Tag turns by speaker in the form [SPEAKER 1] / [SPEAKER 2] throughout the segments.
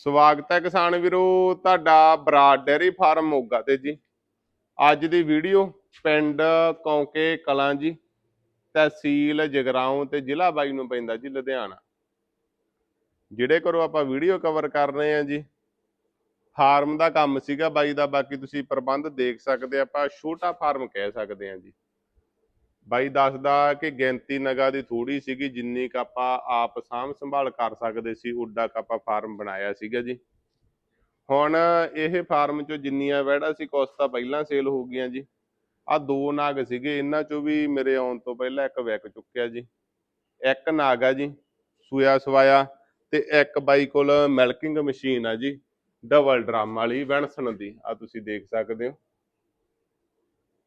[SPEAKER 1] ਸਵਾਗਤ ਹੈ ਕਿਸਾਨ ਵੀਰੋ ਤੁਹਾਡਾ ਬਰਾਡ ਡੈਰੀ ਫਾਰਮ ਮੋਗਾ ਤੇ ਜੀ। ਅੱਜ ਦੀ ਵੀਡੀਓ ਪਿੰਡ ਕੌਂਕੇ ਕਲਾਂ ਜੀ ਤਹਿਸੀਲ ਜਗਰਾਉਂ ਤੇ ਜ਼ਿਲ੍ਹਾ ਬਾਈ ਨੂੰ ਪੈਂਦਾ ਜੀ ਲੁਧਿਆਣਾ। ਜਿਹੜੇ ਕਰੋ ਆਪਾਂ ਵੀਡੀਓ ਕਵਰ ਕਰ ਰਹੇ ਹਾਂ ਜੀ ਫਾਰਮ ਦਾ ਕੰਮ ਸੀਗਾ ਬਾਈ ਦਾ ਬਾਕੀ ਤੁਸੀਂ ਪ੍ਰਬੰਧ ਦੇਖ ਸਕਦੇ ਆ, ਆਪਾਂ ਛੋਟਾ ਫਾਰਮ ਕਹਿ ਸਕਦੇ ਹਾਂ ਜੀ। ਬਾਈ ਦੱਸਦਾ ਕਿ ਗਿਣਤੀ ਨਗਾ ਦੀ ਥੋੜੀ ਸੀਗੀ, ਜਿੰਨੀ ਕ ਆਪਾਂ ਆਪ ਸਾਂਭ ਸੰਭਾਲ ਕਰ ਸਕਦੇ ਸੀ ਉੱਡਾ ਕ ਆਪਾਂ ਫਾਰਮ ਬਣਾਇਆ ਸੀਗਾ ਜੀ। ਹੁਣ ਇਹ ਫਾਰਮ ਚੋਂ ਜਿੰਨੀਆਂ ਵੈੜਾ ਸੀ, ਕੁਛ ਤਾਂ ਪਹਿਲਾਂ ਸੇਲ ਹੋ ਗਈਆਂ ਜੀ। ਆ ਦੋ ਨਾਗ ਸੀਗੇ, ਇਹਨਾਂ ਚੋਂ ਵੀ ਮੇਰੇ ਆਉਣ ਤੋਂ ਪਹਿਲਾਂ ਇੱਕ ਵਿਕ ਚੁੱਕਿਆ ਜੀ। ਇੱਕ ਨਾਗ ਆ ਜੀ ਸੂਆ ਸਵਾਇਆ ਤੇ ਇੱਕ ਬਾਈ ਕੋਲ ਮਿਲਕਿੰਗ ਮਸ਼ੀਨ ਆ ਜੀ, ਡਬਲ ਡਰਮ ਵਾਲੀ ਵੈਣਸਣ ਦੀ। ਆ ਤੁਸੀਂ ਦੇਖ ਸਕਦੇ ਹੋ।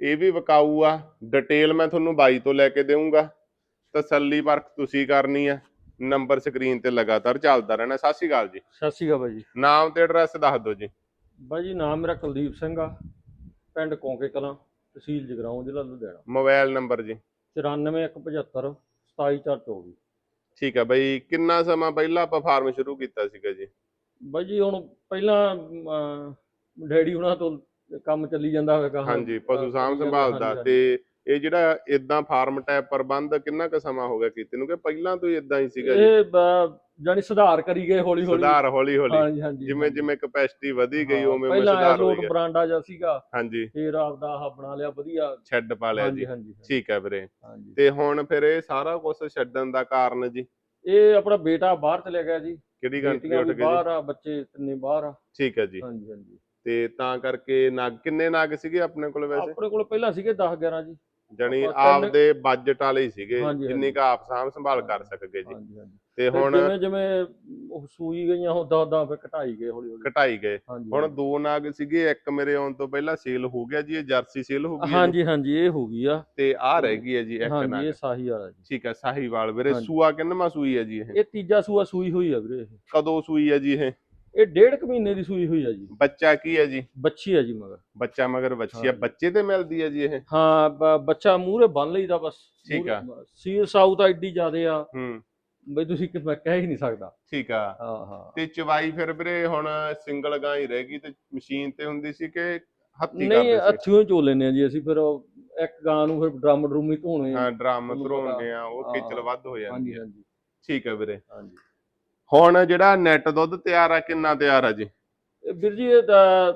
[SPEAKER 1] ਇਹ ਵੀ ਵਿਕਾਊ ਆ। ਡਿਟੇਲ ਮੈਂ ਤੁਹਾਨੂੰ ਬਾਈ ਤੋਂ ਲੈ ਕੇ ਦੇਵਾਂਗਾ ਤਸੱਲੀ ਪਰਖ ਤੁਸੀਂ ਕਰਨੀ ਆ। ਨੰਬਰ ਸਕਰੀਨ ਤੇ ਲਗਾਤਾਰ ਚੱਲਦਾ ਰਹਿਣਾ। ਸਤਿ ਸ਼੍ਰੀ ਅਕਾਲ ਜੀ।
[SPEAKER 2] ਸਤਿ ਸ਼੍ਰੀ ਅਕਾਲ ਬਾਈ ਜੀ।
[SPEAKER 1] ਨਾਮ ਤੇ ਐਡਰੈਸ ਦੱਸ ਦਿਓ ਜੀ।
[SPEAKER 2] ਬਾਈ ਜੀ ਨਾਮ ਮੇਰਾ ਕੁਲਦੀਪ ਸਿੰਘ ਆ। ਪਿੰਡ ਕੌਂਕੇ ਕਲਾਂ ਤਹਿਸੀਲ ਜਗਰਾਉਂ ਜ਼ਿਲ੍ਹਾ ਲੁਧਿਆਣਾ।
[SPEAKER 1] ਮੋਬਾਈਲ ਨੰਬਰ ਜੀ।
[SPEAKER 2] 94175 27424
[SPEAKER 1] ਠੀਕ ਆ ਬਈ। ਕਿੰਨਾ ਸਮਾਂ ਪਹਿਲਾਂ ਆਪਾਂ ਫਾਰਮ ਸ਼ੁਰੂ ਕੀਤਾ ਸੀਗਾ ਜੀ?
[SPEAKER 2] ਬਾਈ ਜੀ ਹੁਣ ਪਹਿਲਾਂ ਡੈਡੀ ਹੁਣਾਂ ਤੋਂ ਕੰਮ ਚੱਲੀ ਜਾਂਦਾ ਹੋਵੇਗਾ
[SPEAKER 1] ਹਾਂਜੀ ਪਸ਼ੂ ਸਾਂਭ ਸੰਭਾਲ ਦਾ ਤੇ ਇਹ ਜਿਹੜਾ ਇਦਾਂ ਫਾਰਮ ਟੈਪ ਪ੍ਰਬੰਧ ਕਿੰਨਾ ਕੁ ਸਮਾਂ ਹੋ ਗਿਆ ਕੀਤੇ ਨੂੰ? ਕਿ ਪਹਿਲਾਂ ਤੋਂ ਹੀ ਇਦਾਂ ਹੀ ਸੀਗਾ ਜੀ?
[SPEAKER 2] ਇਹ ਜਾਣੀ ਸੁਧਾਰ ਕਰੀ ਗਏ ਹੌਲੀ ਹੌਲੀ
[SPEAKER 1] ਸੁਧਾਰ ਹੌਲੀ ਹੌਲੀ
[SPEAKER 2] ਹਾਂਜੀ ਹਾਂਜੀ
[SPEAKER 1] ਜਿਵੇਂ ਜਿਵੇਂ ਕਪੈਸਿਟੀ ਵਧੀ ਗਈ
[SPEAKER 2] ਹਾਂ,
[SPEAKER 1] ਉਵੇਂ ਉਵੇਂ
[SPEAKER 2] ਪਹਿਲਾਂ
[SPEAKER 1] ਸੁਧਾਰ
[SPEAKER 2] ਲੋਕ
[SPEAKER 1] ਗਿਆ।
[SPEAKER 2] ਬਰਾਂਡਾ ਜਿਹਾ ਸੀਗਾ।
[SPEAKER 1] ਹਾਂਜੀ।
[SPEAKER 2] ਫੇਰ ਆਪਦਾ ਆਹ ਬਣਾ ਲਿਆ ਵਧੀਆ।
[SPEAKER 1] ਛੱਡ ਪਾ ਲਿਆ ਜੀ।
[SPEAKER 2] ਹਾਂਜੀ ਹਾਂਜੀ
[SPEAKER 1] ਠੀਕ ਹੈ ਵੀਰੇ।
[SPEAKER 2] ਹਾਂਜੀ।
[SPEAKER 1] ਤੇ ਹੁਣ ਫਿਰ ਇਹ ਸਾਰਾ ਕੁਝ ਛੱਡਣ ਦਾ ਕਾਰਨ ਜੀ?
[SPEAKER 2] ਇਹ ਆਪਣਾ ਬੇਟਾ ਬਾਹਰ ਚਲੇ ਗਿਆ ਜੀ।
[SPEAKER 1] ਕਿਹੜੀ ਕੰਟਰੀ ਉੱਠ ਜੀ?
[SPEAKER 2] ਬਾਹਰ ਆ ਬੱਚੇ ਤਿੰਨੇ ਬਾਹਰ ਆ।
[SPEAKER 1] ਠੀਕ ਹੈ ਜੀ।
[SPEAKER 2] ਹਾਂਜੀ ਹਾਂਜੀ।
[SPEAKER 1] ਤੇ ਤਾਂ ਕਰਕੇ ਨਗ ਕਿੰਨੇ ਨਗ ਸੀਗੇ ਆਪਣੇ ਕੋਲ ਵੈਸੇ?
[SPEAKER 2] ਆਪਣੇ ਕੋਲ ਪਹਿਲਾਂ ਸੀਗੇ 10 11 ਜੀ।
[SPEAKER 1] ਜਣੀ ਆਪਦੇ ਬਜਟ ਵਾਲੇ ਹੀ ਸੀਗੇ
[SPEAKER 2] ਹਾਂਜੀ,
[SPEAKER 1] ਜਿੰਨੀ ਕ ਆਪ ਸਾਂਭ ਸੰਭਾਲ ਕਰ ਸਕਗੇ ਜੀ।
[SPEAKER 2] ਹਾਂਜੀ ਹਾਂਜੀ।
[SPEAKER 1] ਤੇ ਹੁਣ
[SPEAKER 2] ਜਿਵੇਂ ਜਿਵੇਂ ਉਹ ਸੂਈ ਗਈਆਂ ਉਹ ਦਾ ਦਾ ਫਿਰ ਘਟਾਈ ਗਏ ਹੌਲੀ ਹੌਲੀ।
[SPEAKER 1] ਘਟਾਈ ਗਏ।
[SPEAKER 2] ਹਾਂਜੀ
[SPEAKER 1] ਹੁਣ ਦੋ ਨਗ ਸੀਗੇ ਇੱਕ ਮੇਰੇ ਆਉਣ ਤੋਂ ਪਹਿਲਾਂ ਸੇਲ ਹੋ ਗਿਆ ਜੀ ਇਹ ਜਰਸੀ ਸੇਲ ਹੋ ਗਈ
[SPEAKER 2] ਹਾਂਜੀ ਹਾਂਜੀ ਇਹ ਹੋ ਗਈ ਆ।
[SPEAKER 1] ਤੇ ਆ ਰਹਿ ਗਈ ਹੈ ਜੀ ਇੱਕ
[SPEAKER 2] ਹਾਂਜੀ
[SPEAKER 1] ਨਗ।
[SPEAKER 2] ਇਹ ਸਾਹੀ ਵਾਲਾ ਜੀ।
[SPEAKER 1] ਠੀਕ ਹੈ ਸਾਹੀਵਾਲ ਵੀਰੇ
[SPEAKER 2] ਹਾਂਜੀ।
[SPEAKER 1] ਸੂਆ ਕਿੰਨਵਾਂ ਸੂਈ ਹੈ ਜੀ ਇਹ?
[SPEAKER 2] ਇਹ ਤੀਜਾ ਸੂਆ ਸੂਈ ਹੋਈ ਆ ਵੀਰੇ ਇਹ।
[SPEAKER 1] ਕਦੋਂ ਸੂਈ ਹੈ ਜੀ ਇਹ?
[SPEAKER 2] ਇਹ ਡੇਢ ਕੁ ਮਹੀਨੇ ਦੀ ਸੂਈ ਹੋਈ ਆ ਜੀ।
[SPEAKER 1] ਬੱਚਾ ਕੀ ਹੈ ਜੀ?
[SPEAKER 2] ਬੱਚੀ ਆ ਜੀ ਮਗਰ।
[SPEAKER 1] ਬੱਚਾ ਮਗਰ ਬੱਚੀ
[SPEAKER 2] ਹਾਂਜੀ।
[SPEAKER 1] ਬੱਚੇ ਤੇ ਮਿਲਦੀ ਹੈ ਜੀ ਇਹ?
[SPEAKER 2] ਹਾਂ ਬ- ਬੱਚਾ ਮੂਹਰੇ ਬੰਨ ਲਈਦਾ ਬਸ।
[SPEAKER 1] ਠੀਕ ਆ।
[SPEAKER 2] ਸੀਲ ਸਾਊ ਤਾਂ ਐਡੀ ਜ਼ਿਆਦੇ ਆ।
[SPEAKER 1] ਹੂੰ।
[SPEAKER 2] ਬਈ ਤੁਸੀਂ ਕਿ ਮੈਂ ਕਹਿ ਹੀ ਨਹੀਂ ਸਕਦਾ।
[SPEAKER 1] ਠੀਕ ਆ।
[SPEAKER 2] ਹਾਂ ਹਾਂ।
[SPEAKER 1] ਤੇ ਚਵਾਈ ਫਿਰ ਵੀਰੇ ਹੁਣ ਸਿੰਗਲ ਗਾਂ ਹੀ ਰਹਿ ਗਈ ਤੇ ਮਸ਼ੀਨ ਤੇ ਹੁੰਦੀ ਸੀ ਕਿ ਹੱਥੀ
[SPEAKER 2] ਨਹੀਂ
[SPEAKER 1] ਕਰਦੇ ਸੀ?
[SPEAKER 2] ਅੱਥੀਓ ਹੀ ਚੋ ਲੈਨੇ ਆ ਜੀ ਅਸੀਂ ਫਿਰ ਉਹ ਇੱਕ ਗਾਂ ਨੂੰ ਫਿਰ ਡਰਮ ਡਰੂਮ ਹੀ ਧੋਣੇ ਆ।
[SPEAKER 1] ਹਾਂ ਡਰਮ
[SPEAKER 2] ਤੁਹਾਨੂੰ
[SPEAKER 1] ਆ ਉਹ
[SPEAKER 2] ਹਾਂ,
[SPEAKER 1] ਖੇਚਲ ਵੱਧ ਹੋ ਜਾਂਦੀ
[SPEAKER 2] ਹਾਂਜੀ
[SPEAKER 1] ਹੈ
[SPEAKER 2] ਹਾਂਜੀ।
[SPEAKER 1] ਠੀਕ ਹੈ ਵੀਰੇ।
[SPEAKER 2] ਹਾਂਜੀ।
[SPEAKER 1] ਹੁਣ ਜਿਹੜਾ ਨੈਟ ਦੁੱਧ ਤਿਆਰ ਆ ਕਿੰਨਾ ਤਿਆਰ ਆ ਜੀ?
[SPEAKER 2] ਵੀਰ ਜੀ ਇਹ ਤਾਂ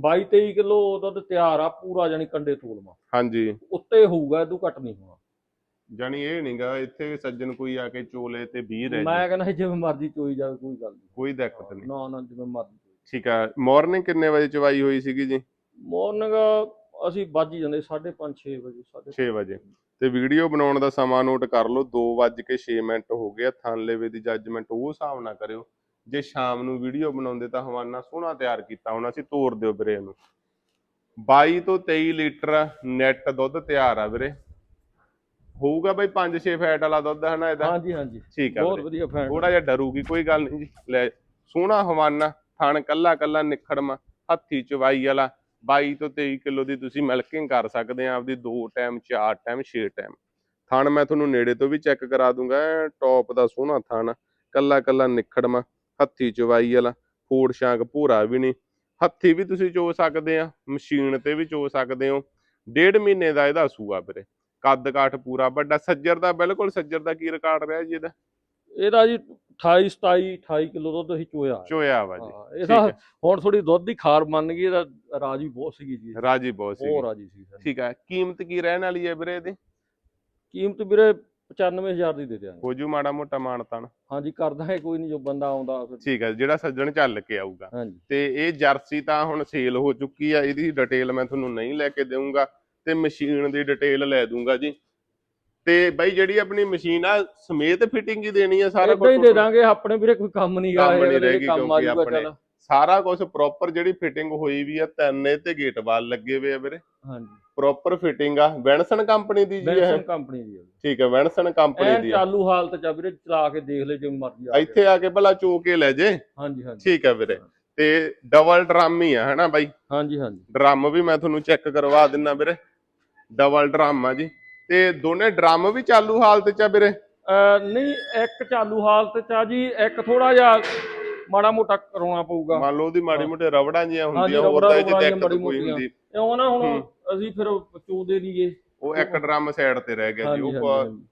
[SPEAKER 2] 22 23 ਕਿਲੋ ਦੁੱਧ ਤਿਆਰ ਆ ਪੂਰਾ ਜਾਨੀ ਕੰਡੇ ਤੋਲਮਾ।
[SPEAKER 1] ਹਾਂਜੀ।
[SPEAKER 2] ਉੱਤੇ ਹੋਊਗਾ ਇਹਦੂ ਘੱਟ ਨਹੀਂ ਹੋਣਾ।
[SPEAKER 1] ਜਾਨੀ ਇਹ ਨਹੀਂਗਾ ਇੱਥੇ ਸੱਜਣ ਕੋਈ ਆ ਕੇ ਚੋਲੇ ਤੇ 20 ਰਹਿ
[SPEAKER 2] ਮੈਂ ਕਹਿੰਦਾ ਜਿਵੇਂ ਮਰਜ਼ੀ ਚੋਈ ਜਾਵੇ ਕੋਈ ਗੱਲ ਨਹੀਂ।
[SPEAKER 1] ਕੋਈ ਦਿੱਕਤ ਨਹੀਂ।
[SPEAKER 2] ਨਾ ਨਾ ਜਿਵੇਂ ਮਰਜ਼ੀ
[SPEAKER 1] ਠੀਕ ਆ ਮਾਰਨਿੰਗ ਕਿੰਨੇ ਵਜੇ ਚਵਾਈ ਹੋਈ ਸੀਗੀ ਜੀ?
[SPEAKER 2] ਮਾਰਨਿੰਗ ਅਸੀਂ ਵੱਜ ਜਾਂਦੇ 5:30 6 ਵਜੇ 6:30
[SPEAKER 1] 6 ਵਜੇ। ਤੇ ਵੀਡੀਓ ਬਣਾਉਣ ਦਾ ਸਮਾਂ ਨੋਟ ਕਰ ਲਓ 2:06 ਮਿੰਟ ਹੋ ਗਏ ਥਾਨਲੇਵੇ ਦੀ ਜੱਜਮੈਂਟ ਉਹ ਹਿਸਾਬ ਨਾ ਕਰਿਓ। ਜੇ ਸ਼ਾਮ ਨੂੰ ਵੀਡੀਓ ਬਣਾਉਂਦੇ ਤਾਂ ਹਵਾਨਾ ਸੋਹਣਾ ਤਿਆਰ ਕੀਤਾ ਹੁਣ ਅਸੀਂ ਤੋੜ ਦਿਓ ਵੀਰੇ ਇਹਨੂੰ। 22 ਤੋਂ 23 ਲੀਟਰ ਨੈਟ ਦੁੱਧ ਤਿਆਰ ਆ ਵੀਰੇ। ਹੋਊਗਾ ਬਈ 5-6 ਫੈਟ ਵਾਲਾ ਦੁੱਧ ਹੈ ਨਾ ਇਹਦਾ?
[SPEAKER 2] ਹਾਂਜੀ ਹਾਂਜੀ।
[SPEAKER 1] ਠੀਕ ਆ
[SPEAKER 2] ਬਹੁਤ ਵਧੀਆ ਫੈਂਟ
[SPEAKER 1] ਥੋੜਾ ਜਿਹਾ ਡਰੂਗੀ ਕੋਈ ਗੱਲ ਨਹੀਂ ਜੀ। ਲੈ ਸੋਹਣਾ ਹਵਾਨਾ ਥਣ ਕੱਲਾ ਕੱਲਾ ਨਿਖੜਮਾ ਹੱਥੀ ਚਵਾਈ ਵਾਲਾ। 22 ਤੋਂ 23 ਕਿਲੋ ਦੀ ਤੁਸੀਂ ਮਿਲਕਿੰਗ ਕਰ ਸਕਦੇ ਆ, ਆਪਦੀ 2 ਟਾਈਮ 4 ਟਾਈਮ 6 ਟਾਈਮ ਥਣ ਮੈਂ ਤੁਹਾਨੂੰ ਨੇੜੇ ਤੋਂ ਵੀ ਚੈੱਕ ਕਰਾ ਦੂੰਗਾ ਟੌਪ ਦਾ ਸੋਹਣਾ ਥਣ, ਕੱਲਾ ਕੱਲਾ ਨਿਖੜਮਾ ਹੱਥੀ ਚਵਾਈ ਵਾਲਾ, ਫੋੜ ਸ਼ਾਂਕ ਭੂਰਾ ਵੀ ਨਹੀਂ। ਹੱਥੀ ਵੀ ਤੁਸੀਂ ਚੋ ਸਕਦੇ ਆ, ਮਸ਼ੀਨ ਤੇ ਵੀ ਚੋ ਸਕਦੇ ਹੋ। ਡੇਢ ਮਹੀਨੇ ਦਾ ਇਹਦਾ ਸੂਆ ਵੀਰੇ। ਕੱਦ ਕਾਠ ਪੂਰਾ, ਵੱਡਾ ਸੱਜਰ ਦਾ, ਬਿਲਕੁਲ ਸੱਜਰ ਦਾ ਕੀ ਰਿਕਾਰਡ ਰਿਹਾ ਜੀ ਇਹਦਾ?
[SPEAKER 2] ਇਹਦਾ ਜੀ 28 27 28 ਕਿਲੋ ਦੁੱਧ ਅਸੀਂ ਚੋਇਆ
[SPEAKER 1] ਚੋਇਆ ਵਾ ਜੀ।
[SPEAKER 2] ਇਹਦਾ। ਹੁਣ ਥੋੜੀ ਦੁੱਧ ਦੀ ਖਾਰ ਮੰਨ ਗਈ ਇਹਦਾ ਰਾਜੀ ਬਹੁਤ ਸੀਗੀ ਜੀ।
[SPEAKER 1] ਰਾਜੀ ਬਹੁਤ ਸੀ
[SPEAKER 2] ਬਹੁਤ ਰਾਜੀ ਸੀ
[SPEAKER 1] ਠੀਕ ਹੈ ਕੀਮਤ ਕੀ ਰਹਿਣ ਵਾਲੀ ਹੈ ਵੀਰੇ ਇਹਦੀ?
[SPEAKER 2] ਕੀਮਤ ਵੀਰੇ 95000 ਦੀ ਦੇ ਦਿਆਂਗੇ।
[SPEAKER 1] ਹੋ ਜੂ ਮਾੜਾ ਮੋਟਾ ਮਾਨਤਾਨ
[SPEAKER 2] ਹਾਂਜੀ ਕਰਦਾ ਹੈ ਕੋਈ ਨਹੀਂ ਜੋ ਬੰਦਾ ਆਉਂਦਾ ਫਿਰ।
[SPEAKER 1] ਠੀਕ ਹੈ ਜਿਹੜਾ ਸੱਜਣ ਚੱਲ ਕੇ ਆਊਗਾ। ਤੇ ਇਹ ਜਰਸੀ ਤਾਂ ਹੁਣ ਸੇਲ ਹੋ ਚੁੱਕੀ ਆ ਇਹਦੀ ਡਿਟੇਲ ਮੈਂ ਤੁਹਾਨੂੰ ਨਹੀਂ ਲੈ ਕੇ ਦੇਵਾਂਗਾ ਤੇ ਮਸ਼ੀਨ ਦੀ ਡਿਟੇਲ ਲੈ ਦੂੰਗਾ ਜੀ। ਤੇ ਬਾਈ ਜਿਹੜੀ ਆਪਣੀ ਮਸ਼ੀਨ ਆ ਸਮੇਤ ਫਿਟਿੰਗ ਹੀ ਦੇਣੀ ਆ ਸਾਰਾ
[SPEAKER 2] ਇਦਾਂ ਹੀ
[SPEAKER 1] ਕੁਛ
[SPEAKER 2] ਦੇ ਦਾਂਗੇ ਆਪਣੇ ਵੀਰੇ ਕੋਈ ਕੰਮ ਨਹੀਂ ਗਾ
[SPEAKER 1] ਕੰਮ ਨੀ
[SPEAKER 2] ਇਹਦੇ
[SPEAKER 1] ਰਹੇਗੀ
[SPEAKER 2] ਆ
[SPEAKER 1] ਕਿਉਂਕਿ ਆਪਣੇ- ਸਾਰਾ ਕੁਝ ਪ੍ਰੋਪਰ ਜਿਹੜੀ ਫਿਟਿੰਗ ਹੋਈ ਵੀ ਆ ਤਿੰਨ ਤੇ ਗੇਟ ਵਾਲ ਲੱਗੇ ਹੋਏ ਆ ਵੀਰੇ।
[SPEAKER 2] ਹਾਂਜੀ।
[SPEAKER 1] ਪ੍ਰੋਪਰ ਫਿਟਿੰਗ ਆ ਵੈਨਸਨ ਕੰਪਨੀ ਦੀ ਜੀ ਇਹ।
[SPEAKER 2] ਬੈਂਸਨ ਕੰਪਨੀ ਦੀ ਹੈ
[SPEAKER 1] ਠੀਕ ਹੈ ਵੈਨਸਨ ਕੰਪਨੀ ਦੀ ਆ।
[SPEAKER 2] ਚਾਲੂ ਹਾਲਤ ਚ ਆ ਵੀਰੇ ਚਲਾ ਕੇ ਦੇਖ ਲੈ ਜਿਵੇਂ ਮਰਜ਼ੀ ਆ
[SPEAKER 1] ਇੱਥੇ ਆ ਕੇ ਭਲਾ ਚੋ ਕੇ ਲੈ ਜੇ।
[SPEAKER 2] ਹਾਂਜੀ ਹਾਂਜੀ।
[SPEAKER 1] ਠੀਕ ਹੈ ਵੀਰੇ। ਤੇ ਡਬਲ ਡਰਮ ਹੀ ਆ ਹਨਾ ਬਾਈ?
[SPEAKER 2] ਹਾਂਜੀ ਹਾਂਜੀ।
[SPEAKER 1] ਡਰਮ ਵੀ ਮੈਂ ਤੁਹਾਨੂੰ ਚੈੱਕ ਕਰਵਾ ਦਿੰਨਾ ਵੀਰੇ। ਡਬਲ ਡਰਮ ਆ ਜੀ। ਤੇ ਦੋਨੇ ਡਰਮ ਵੀ ਚਾਲੂ ਹਾਲਤ ਚ ਆ ਵੀਰੇ?
[SPEAKER 2] ਨਹੀਂ ਇੱਕ ਚਾਲੂ ਹਾਲਤ ਚ ਆ ਜੀ ਇੱਕ ਥੋੜਾ ਜਿਹਾ ਮਾੜਾ ਮੋਟਾ ਕਰਾਉਣਾ ਪਊਗਾ।
[SPEAKER 1] ਮੰਨ ਲਓ ਉਹਦੀ ਮਾੜੀ
[SPEAKER 2] ਹਾਂ।
[SPEAKER 1] ਮੋਟੇ ਰਬੜਾਂ ਜੀਆਂ ਹੁੰਦੀਆਂ ਹੋਰ ਤਾਂ ਇਹ 'ਚ
[SPEAKER 2] ਰੁਬੜਾਂ
[SPEAKER 1] ਦਿੱਕਤ ਕੋਈ। ਹੁੰਦੀ।
[SPEAKER 2] ਇਹ ਉਹ ਨਾ ਹੁਣ
[SPEAKER 1] ਹੂੰ।
[SPEAKER 2] ਅਸੀਂ ਫਿਰ ਚੋਦੇ ਨਹੀਂਗੇ
[SPEAKER 1] ਉਹ ਇੱਕ ਡਰਮ ਸਾਈਡ ਤੇ ਰਹਿ ਗਿਆ ਜੀ ਉਹ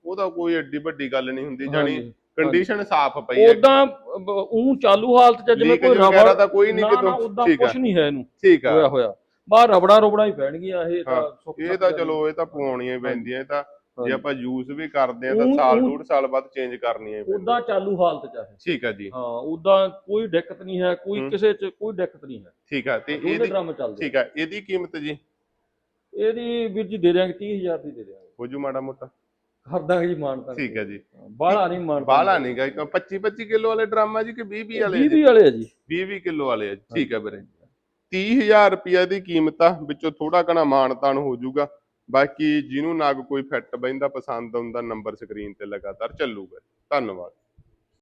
[SPEAKER 1] ਉਹਦਾ ਕੋਈ ਐਡੀ ਵੱਡੀ ਗੱਲ ਨਹੀਂ ਹੁੰਦੀ ਜਾਨੀ। ਕੰਡੀਸ਼ਨ ਸਾਫ਼ ਪਈ ਹੈ।
[SPEAKER 2] ਉਦਾਂ ਉਹ ਚਾਲੂ ਹਾਲਤ ਚ ਜਿਵੇਂ ਕੋਈ ਰਬੜ
[SPEAKER 1] ਤਾਂ ਕੋਈ ਨਹੀਂ ਕਿਤੋਂ। ਠੀਕ ਆ
[SPEAKER 2] ਕੁਝ ਨਹੀਂ ਹੈ ਇਹਨੂੰ।
[SPEAKER 1] ਠੀਕ ਆ।
[SPEAKER 2] ਹੋਇਆ ਹੋਇਆ। ਬਾਹਰ ਰਬੜਾਂ ਰਬੜਾਂ ਹੀ ਪੈਣਗੀਆਂ ਇਹ ਤਾਂ
[SPEAKER 1] ਹਾਂ, ਇਹ ਤਾਂ
[SPEAKER 2] ਚੱਲ-
[SPEAKER 1] ਇਹ ਤਾਂ ਪਵਾਉਣੀਆਂ ਹੀ ਪੈਂਦੀਆਂ ਇਹ ਤਾਂ ਜੇ। ਆਪਾਂ ਯੂਜ਼ ਵੀ ਕਰਦੇ ਆ ਤਾਂ ਸਾਲ ਡੂਢ ਸਾਲ ਬਾਅਦ ਚੇਂਜ ਕਰਨੀਆਂ ਹੀ
[SPEAKER 2] ਉਦਾਂ ਚਾਲੂ ਹਾਲਤ ਚ ਹੈ
[SPEAKER 1] ਠੀਕ ਆ ਜੀ।
[SPEAKER 2] ਹਾਂ ਉਦਾਂ ਕੋਈ ਦਿੱਕਤ ਨਹੀਂ ਹੈ ਕੋਈ
[SPEAKER 1] ਹੂੰ।
[SPEAKER 2] ਕਿਸੇ ਚ ਕੋਈ ਦਿੱਕਤ ਨਹੀਂ ਹੈ।
[SPEAKER 1] ਠੀਕ ਆ ਤੇ ਇਹਦੀ
[SPEAKER 2] ਡਰਮ ਚੱਲਦੇ
[SPEAKER 1] ਠੀਕ ਆ ਇਹਦੀ ਕੀਮਤ ਜੀ?
[SPEAKER 2] ਇਹਦੀ ਵੀਰ ਜੀ ਦੇ ਦਿਆਂਗੇ 30000 ਦੀ ਦੇ ਦਿਆਂਗੇ।
[SPEAKER 1] ਹੋ ਜੂ ਮਾੜਾ ਮੋਟਾ।
[SPEAKER 2] ਕਰ ਦਾਂਗੇ ਜੀ ਮਾਨਤਾ
[SPEAKER 1] ਠੀਕ ਹੈ ਜੀ।
[SPEAKER 2] ਬਾਹਲਾ ਨਹੀਂ ਮਾਨਤਾ
[SPEAKER 1] ਬਾਹਲਾ ਨਹੀਂ ਗਾ 25 25 ਕਿਲੋ ਵਾਲੇ ਡਰਮ ਜੀ ਕਿ 20 20 ਵਾਲੇ ਆ
[SPEAKER 2] 20
[SPEAKER 1] ਜੀ?
[SPEAKER 2] ਵਾਲੇ ਆ ਜੀ।
[SPEAKER 1] 20 20 ਕਿਲੋ ਵਾਲੇ ਆ ਜੀ। ਠੀਕ ਆ ਵੀਰੇ। 30000 ਰੁਪਏ ਦੀ ਕੀਮਤ ਆ, ਵਿੱਚੋਂ ਥੋੜਾ ਘਣਾ ਮਾਨਤਾਨ ਹੋ ਜਾਊਗਾ। ਬਾਕੀ ਜਿਹਨੂੰ ਨਾਗ ਕੋਈ ਫਿੱਟ ਬੈਂਦਾ ਪਸੰਦ ਆਉਂਦਾ ਨੰਬਰ ਸਕਰੀਨ ਤੇ ਲਗਾਤਾਰ ਚੱਲੂਗਾ। ਧੰਨਵਾਦ।